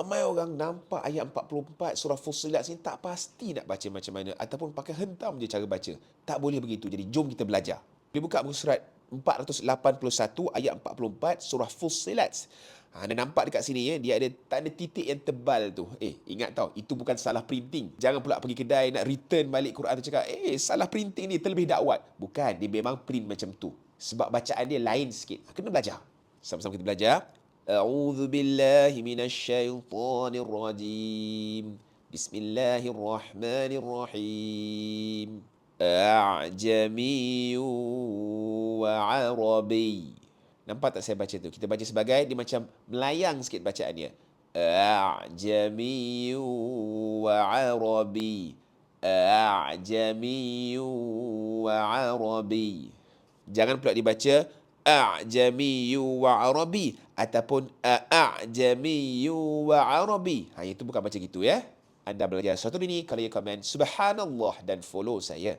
Ramai orang nampak ayat 44 surah Fussilat sini tak pasti nak baca macam mana ataupun pakai hentam je cara baca. Tak boleh begitu. Jadi jom kita belajar. Boleh buka muka surat 481 ayat 44 surah Fussilat. Ha, anda nampak dekat sini ya, dia ada tanda titik yang tebal tu. Eh, ingat tau, itu bukan salah printing. Jangan pula pergi kedai nak return balik Quran tu cakap, eh, salah printing ni terlebih dakwat. Bukan, dia memang print macam tu. Sebab bacaan dia lain sikit. Kena belajar. Sama-sama kita belajar. أعوذ بالله من الشيطان الرجيم بسم الله الرحمن الرحيم أعجمي وعربي Nampak tak saya baca tu? Kita baca sebagai dia macam melayang sikit bacaan dia. أعجمي وعربي أعجمي وعربي Jangan pula dibaca a'jamiyyu wa arabi ataupun a'jamiyyu wa arabi. Ha itu bukan macam gitu ya. Anda belajar satu ini kalau ya komen subhanallah dan follow saya.